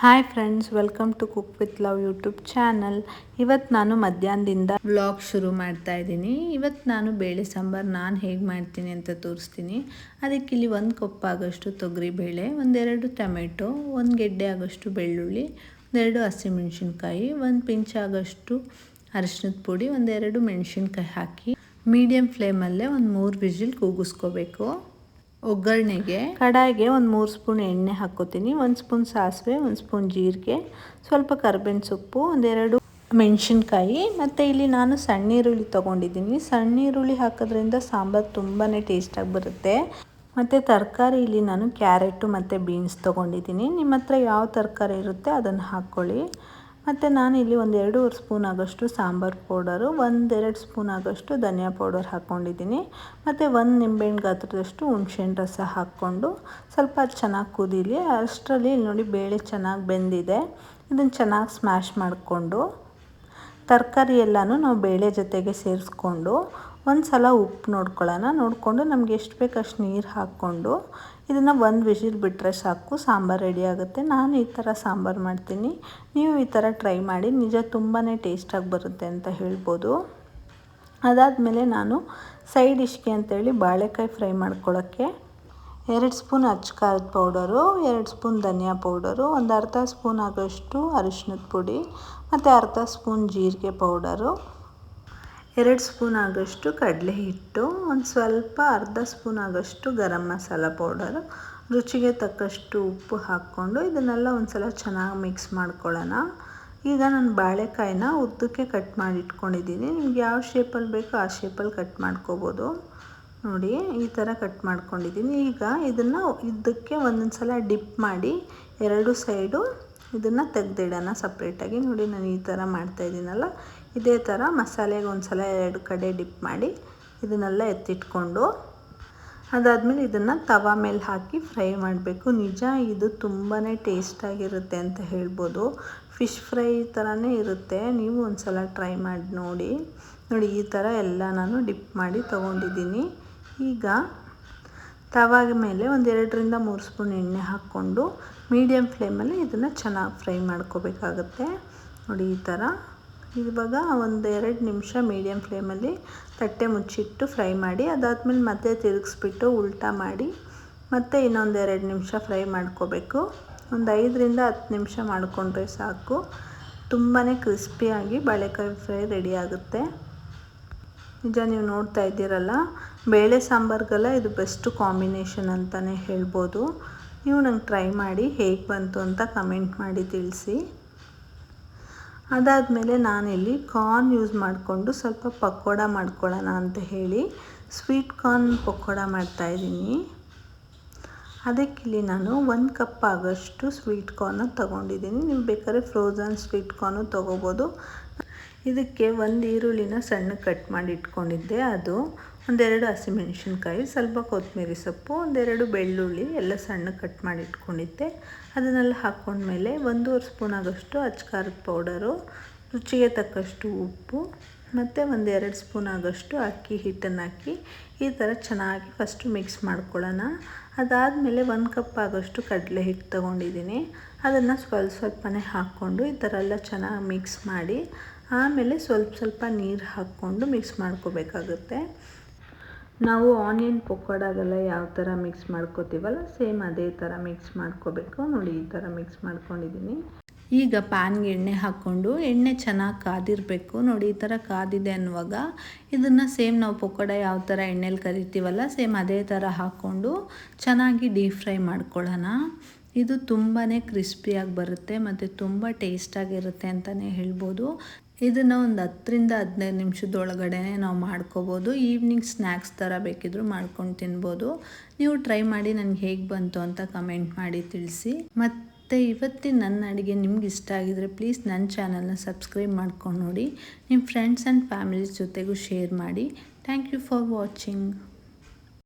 Hi friends welcome to cook with love YouTube channel ಇವತ್ತು ನಾನು ಮಧ್ಯಾಹ್ನದಿಂದ ಬ್ಲಾಗ್ ಶುರು ಮಾಡ್ತಾ ಇದ್ದೀನಿ. ಇವತ್ತು ನಾನು ಬೇಳೆ ಸಾಂಬಾರು ನಾನು ಹೇಗೆ ಮಾಡ್ತೀನಿ ಅಂತ ತೋರಿಸ್ತೀನಿ. ಅದಕ್ಕೆ ಇಲ್ಲಿ ಒಂದು ಕಪ್ಪಾಗಷ್ಟು ತೊಗರಿಬೇಳೆ ಒಂದೆರಡು ಟೊಮೆಟೊ, ಒಂದು ಗೆಡ್ಡೆ ಆಗೋಷ್ಟು ಬೆಳ್ಳುಳ್ಳಿ, ಒಂದೆರಡು ಹಸಿಮೆಣ್ಸಿನ್ಕಾಯಿ, ಒಂದು ಪಿಂಚ್ ಆಗೋಷ್ಟು ಅರಿಶಿನದ ಪುಡಿ, ಒಂದೆರಡು ಮೆಣಸಿನ್ಕಾಯಿ ಹಾಕಿ ಮೀಡಿಯಮ್ ಫ್ಲೇಮಲ್ಲೇ ಒಂದು ಮೂರು ವಿಜಿಲ್ ಕೂಗಿಸ್ಕೋಬೇಕು. ಒಗ್ಗರಣೆಗೆ ಕಡಾಯಿಗೆ ಒಂದು ಮೂರು ಸ್ಪೂನ್ ಎಣ್ಣೆ ಹಾಕ್ಕೋತೀನಿ, ಒಂದು ಸ್ಪೂನ್ ಸಾಸಿವೆ, ಒಂದು ಸ್ಪೂನ್ ಜೀರಿಗೆ, ಸ್ವಲ್ಪ ಕರ್ಬೇವಿನ ಸೊಪ್ಪು, ಒಂದೆರಡು ಮೆಣಸಿನ್ಕಾಯಿ. ಮತ್ತು ಇಲ್ಲಿ ನಾನು ಸಣ್ಣ ಈರುಳ್ಳಿ ತೊಗೊಂಡಿದ್ದೀನಿ. ಸಣ್ಣ ಈರುಳ್ಳಿ ಹಾಕೋದ್ರಿಂದ ಸಾಂಬಾರು ತುಂಬಾ ಟೇಸ್ಟಾಗಿ ಬರುತ್ತೆ. ಮತ್ತು ತರಕಾರಿ ಇಲ್ಲಿ ನಾನು ಕ್ಯಾರೆಟು ಮತ್ತು ಬೀನ್ಸ್ ತೊಗೊಂಡಿದ್ದೀನಿ. ನಿಮ್ಮ ಹತ್ರ ಯಾವ ತರಕಾರಿ ಇರುತ್ತೆ ಅದನ್ನು ಹಾಕ್ಕೊಳ್ಳಿ. ಮತ್ತು ನಾನು ಇಲ್ಲಿ ಒಂದು ಎರಡೂವರೆ ಸ್ಪೂನ್ ಆಗೋಷ್ಟು ಸಾಂಬಾರು ಪೌಡರು, ಒಂದೆರಡು ಸ್ಪೂನ್ ಆಗೋಷ್ಟು ಧನಿಯಾ ಪೌಡರ್ ಹಾಕ್ಕೊಂಡಿದ್ದೀನಿ ಮತ್ತು ಒಂದು ನಿಂಬೆಹಣ್ಣು ಗಾತ್ರದಷ್ಟು ಹುಣ್ಸೆಹಣ್ಣು ರಸ ಹಾಕ್ಕೊಂಡು ಸ್ವಲ್ಪ ಚೆನ್ನಾಗಿ ಕುದೀಲಿ. ಅಷ್ಟರಲ್ಲಿ ಇಲ್ಲಿ ನೋಡಿ ಬೇಳೆ ಚೆನ್ನಾಗಿ ಬೆಂದಿದೆ. ಇದನ್ನು ಚೆನ್ನಾಗಿ ಸ್ಮ್ಯಾಶ್ ಮಾಡಿಕೊಂಡು ತರಕಾರಿ ಎಲ್ಲನೂ ನಾವು ಬೇಳೆ ಜೊತೆಗೆ ಸೇರಿಸ್ಕೊಂಡು ಒಂದು ಸಲ ಉಪ್ಪು ನೋಡ್ಕೊಳ್ಳೋಣ. ನೋಡಿಕೊಂಡು ನಮಗೆ ಎಷ್ಟು ಬೇಕು ಅಷ್ಟು ನೀರು ಹಾಕ್ಕೊಂಡು ಇದನ್ನು ಒಂದು ವಿಷಿಲ್ ಬಿಟ್ಟರೆ ಸಾಕು, ಸಾಂಬಾರು ರೆಡಿ ಆಗುತ್ತೆ. ನಾನು ಈ ಥರ ಸಾಂಬಾರು ಮಾಡ್ತೀನಿ. ನೀವು ಈ ಥರ ಟ್ರೈ ಮಾಡಿ, ನಿಜ ತುಂಬಾ ಟೇಸ್ಟಾಗಿ ಬರುತ್ತೆ ಅಂತ ಹೇಳ್ಬೋದು. ಅದಾದಮೇಲೆ ನಾನು ಸೈಡ್ ಡಿಶ್ಗೆ ಅಂತೇಳಿ ಬಾಳೆಕಾಯಿ ಫ್ರೈ ಮಾಡ್ಕೊಳ್ಳೋಕ್ಕೆ ಎರಡು ಸ್ಪೂನ್ ಅಚ್ಚ ಪೌಡರು, ಎರಡು ಸ್ಪೂನ್ ಧನಿಯಾ ಪೌಡರು, ಒಂದು ಅರ್ಧ ಸ್ಪೂನ್ ಆಗೋಷ್ಟು ಅರಿಶಿನದ ಪುಡಿ, ಮತ್ತು ಅರ್ಧ ಸ್ಪೂನ್ ಜೀರಿಗೆ ಪೌಡರು. ಎರಡು ಸ್ಪೂನ್ ಆಗೋಷ್ಟು ಕಡಲೆ ಹಿಟ್ಟು, ಒಂದು ಸ್ವಲ್ಪ ಅರ್ಧ ಸ್ಪೂನ್ ಆಗೋಷ್ಟು ಗರಂ ಮಸಾಲ ಪೌಡರು, ರುಚಿಗೆ ತಕ್ಕಷ್ಟು ಉಪ್ಪು ಹಾಕ್ಕೊಂಡು ಇದನ್ನೆಲ್ಲ ಒಂದು ಸಲ ಚೆನ್ನಾಗಿ ಮಿಕ್ಸ್ ಮಾಡ್ಕೊಳ್ಳೋಣ. ಈಗ ನಾನು ಬಾಳೆಕಾಯಿನ ಉದ್ದಕ್ಕೆ ಕಟ್ ಮಾಡಿ ಇಟ್ಕೊಂಡಿದ್ದೀನಿ. ನಿಮ್ಗೆ ಯಾವ ಶೇಪಲ್ಲಿ ಬೇಕೋ ಆ ಶೇಪಲ್ಲಿ ಕಟ್ ಮಾಡ್ಕೋಬೋದು. ನೋಡಿ, ಈ ಥರ ಕಟ್ ಮಾಡ್ಕೊಂಡಿದ್ದೀನಿ. ಈಗ ಇದನ್ನು ಇದ್ದಕ್ಕೆ ಒಂದೊಂದು ಸಲ ಡಿಪ್ ಮಾಡಿ ಎರಡು ಸೈಡು ಇದನ್ನು ತೆಗೆದಿಡೋಣ ಸಪ್ರೇಟಾಗಿ ನೋಡಿ ನಾನು ಈ ಥರ ಮಾಡ್ತಾಯಿದ್ದೀನಲ್ಲ ಇದೇ ಥರ ಮಸಾಲೆಗೆ ಒಂದು ಸಲ ಎರಡು ಕಡೆ ಡಿಪ್ ಮಾಡಿ ಇದನ್ನೆಲ್ಲ ಎತ್ತಿಟ್ಕೊಂಡು ಅದಾದಮೇಲೆ ಇದನ್ನು ತವಾ ಮೇಲೆ ಹಾಕಿ ಫ್ರೈ ಮಾಡಬೇಕು. ನಿಜ ಇದು ತುಂಬಾ ಟೇಸ್ಟಾಗಿರುತ್ತೆ ಅಂತ ಹೇಳ್ಬೋದು. ಫಿಶ್ ಫ್ರೈ ಥರನೇ ಇರುತ್ತೆ. ನೀವು ಒಂದು ಸಲ ಟ್ರೈ ಮಾಡಿ ನೋಡಿ. ನೋಡಿ ಈ ಥರ ಎಲ್ಲ ನಾನು ಡಿಪ್ ಮಾಡಿ ತೊಗೊಂಡಿದ್ದೀನಿ. ಈಗ ತವಾಗ ಮೇಲೆ ಒಂದು ಎರಡರಿಂದ ಮೂರು ಸ್ಪೂನ್ ಎಣ್ಣೆ ಹಾಕ್ಕೊಂಡು ಮೀಡಿಯಮ್ ಫ್ಲೇಮಲ್ಲಿ ಇದನ್ನು ಚೆನ್ನಾಗಿ ಫ್ರೈ ಮಾಡ್ಕೋಬೇಕಾಗತ್ತೆ. ನೋಡಿ ಈ ಥರ ಇವಾಗ ಒಂದು ಎರಡು ನಿಮಿಷ ಮೀಡಿಯಮ್ ಫ್ಲೇಮಲ್ಲಿ ತಟ್ಟೆ ಮುಚ್ಚಿಟ್ಟು ಫ್ರೈ ಮಾಡಿ, ಅದಾದಮೇಲೆ ಮತ್ತೆ ತಿರುಗಿಸ್ಬಿಟ್ಟು ಉಲ್ಟಾ ಮಾಡಿ ಮತ್ತೆ ಇನ್ನೊಂದು ಎರಡು ನಿಮಿಷ ಫ್ರೈ ಮಾಡ್ಕೋಬೇಕು. ಒಂದು ಐದರಿಂದ ಹತ್ತು ನಿಮಿಷ ಮಾಡಿಕೊಂಡ್ರೆ ಸಾಕು. ತುಂಬಾ ಕ್ರಿಸ್ಪಿಯಾಗಿ ಬಾಳೆಕಾಯಿ ಫ್ರೈ ರೆಡಿ ಆಗುತ್ತೆ. ನಿಜ ನೀವು ನೋಡ್ತಾ ಇದ್ದೀರಲ್ಲ, ಬೇಳೆ ಸಾಂಬಾರ್ಗೆಲ್ಲ ಇದು ಬೆಸ್ಟ್ ಕಾಂಬಿನೇಷನ್ ಅಂತಲೇ ಹೇಳ್ಬೋದು. ನೀವು ನಂಗೆ ಟ್ರೈ ಮಾಡಿ ಹೇಗೆ ಬಂತು ಅಂತ ಕಮೆಂಟ್ ಮಾಡಿ ತಿಳಿಸಿ. ಅದಾದಮೇಲೆ ನಾನಿಲ್ಲಿ ಕಾರ್ನ್ ಯೂಸ್ ಮಾಡಿಕೊಂಡು ಸ್ವಲ್ಪ ಪಕೋಡ ಮಾಡ್ಕೊಳ್ಳೋಣ ಅಂತ ಹೇಳಿ ಸ್ವೀಟ್ ಕಾರ್ನ್ ಪಕೋಡ ಮಾಡ್ತಾಯಿದ್ದೀನಿ ಅದಕ್ಕಿಲ್ಲಿ ನಾನು ಒಂದು ಕಪ್ ಆಗೋಷ್ಟು ಸ್ವೀಟ್ ಕಾರ್ನ ತೊಗೊಂಡಿದ್ದೀನಿ. ನೀವು ಬೇಕಾದ್ರೆ ಫ್ರೋಝನ್ ಸ್ವೀಟ್ ಕಾರ್ನು ತೊಗೋಬೋದು. ಇದಕ್ಕೆ ಒಂದು ಈರುಳ್ಳಿನ ಸಣ್ಣ ಕಟ್ ಮಾಡಿ ಇಟ್ಕೊಂಡಿದ್ದೆ. ಅದು ಒಂದೆರಡು ಹಸಿಮೆಣಸಿನ್ಕಾಯಿ, ಸ್ವಲ್ಪ ಕೊತ್ತಂಬರಿ ಸೊಪ್ಪು, ಒಂದೆರಡು ಬೆಳ್ಳುಳ್ಳಿ ಎಲ್ಲ ಸಣ್ಣ ಕಟ್ ಮಾಡಿ ಇಟ್ಕೊಂಡಿದ್ದೆ. ಅದನ್ನೆಲ್ಲ ಹಾಕ್ಕೊಂಡ್ಮೇಲೆ ಒಂದೂವರೆ ಸ್ಪೂನ್ ಆಗೋಷ್ಟು ಅಚ್ಕಾರದ ಪೌಡರು, ರುಚಿಗೆ ತಕ್ಕಷ್ಟು ಉಪ್ಪು ಮತ್ತು ಒಂದು ಎರಡು ಸ್ಪೂನ್ ಆಗೋಷ್ಟು ಅಕ್ಕಿ ಹಿಟ್ಟನ್ನು ಹಾಕಿ ಈ ಥರ ಚೆನ್ನಾಗಿ ಫಸ್ಟು ಮಿಕ್ಸ್ ಮಾಡ್ಕೊಳ್ಳೋಣ. ಅದಾದಮೇಲೆ ಒಂದು ಕಪ್ ಆಗೋಷ್ಟು ಕಡಲೆ ಹಿಟ್ಟು ತೊಗೊಂಡಿದ್ದೀನಿ. ಅದನ್ನು ಸ್ವಲ್ಪ ಸ್ವಲ್ಪನೇ ಹಾಕ್ಕೊಂಡು ಈ ಥರ ಎಲ್ಲ ಚೆನ್ನಾಗಿ ಮಿಕ್ಸ್ ಮಾಡಿ ಆಮೇಲೆ ಸ್ವಲ್ಪ ಸ್ವಲ್ಪ ನೀರು ಹಾಕ್ಕೊಂಡು ಮಿಕ್ಸ್ ಮಾಡ್ಕೋಬೇಕಾಗುತ್ತೆ. ನಾವು ಆನಿಯನ್ ಪಕೋಡಾಗೆಲ್ಲ ಯಾವ ಥರ ಮಿಕ್ಸ್ ಮಾಡ್ಕೋತೀವಲ್ಲ ಸೇಮ್ ಅದೇ ಥರ ಮಿಕ್ಸ್ ಮಾಡ್ಕೋಬೇಕು. ನೋಡಿ ಈ ಥರ ಮಿಕ್ಸ್ ಮಾಡ್ಕೊಂಡಿದ್ದೀನಿ. ಈಗ ಪ್ಯಾನ್ಗೆ ಎಣ್ಣೆ ಹಾಕ್ಕೊಂಡು ಎಣ್ಣೆ ಚೆನ್ನಾಗಿ ಕಾದಿರಬೇಕು. ನೋಡಿ, ಈ ಥರ ಕಾದಿದೆ ಅನ್ನುವಾಗ ಇದನ್ನು ಸೇಮ್ ನಾವು ಪಕೋಡ ಯಾವ ಥರ ಎಣ್ಣೆಲಿ ಕರಿತೀವಲ್ಲ, ಸೇಮ್ ಅದೇ ಥರ ಹಾಕ್ಕೊಂಡು ಚೆನ್ನಾಗಿ ಡೀಪ್ ಫ್ರೈ ಮಾಡ್ಕೊಳ್ಳೋಣ. ಇದು ತುಂಬಾ ಕ್ರಿಸ್ಪಿಯಾಗಿ ಬರುತ್ತೆ ಮತ್ತು ತುಂಬ ಟೇಸ್ಟಾಗಿರುತ್ತೆ ಅಂತಲೇ ಹೇಳ್ಬೋದು. ಇದನ್ನು ಒಂದು ಹತ್ತರಿಂದ ಹದಿನೈದು ನಿಮಿಷದೊಳಗಡೆ ನಾವು ಮಾಡ್ಕೋಬೋದು. ಈವ್ನಿಂಗ್ ಸ್ನ್ಯಾಕ್ಸ್ ಥರ ಬೇಕಿದ್ದರೂ ಮಾಡ್ಕೊಂಡು ತಿನ್ಬೋದು. ನೀವು ಟ್ರೈ ಮಾಡಿ, ನನಗೆ ಹೇಗೆ ಬಂತು ಅಂತ ಕಮೆಂಟ್ ಮಾಡಿ ತಿಳಿಸಿ. ಮತ್ತು ಇವತ್ತಿನ ನನ್ನ ಅಡುಗೆ ನಿಮ್ಗೆ ಇಷ್ಟ ಆಗಿದರೆ ಪ್ಲೀಸ್ ನನ್ನ ಚಾನಲ್ನ ಸಬ್ಸ್ಕ್ರೈಬ್ ಮಾಡ್ಕೊಂಡು ನೋಡಿ. ನಿಮ್ಮ ಫ್ರೆಂಡ್ಸ್ ಆ್ಯಂಡ್ ಫ್ಯಾಮಿಲೀಸ್ ಜೊತೆಗೂ ಶೇರ್ ಮಾಡಿ. Thank you for watching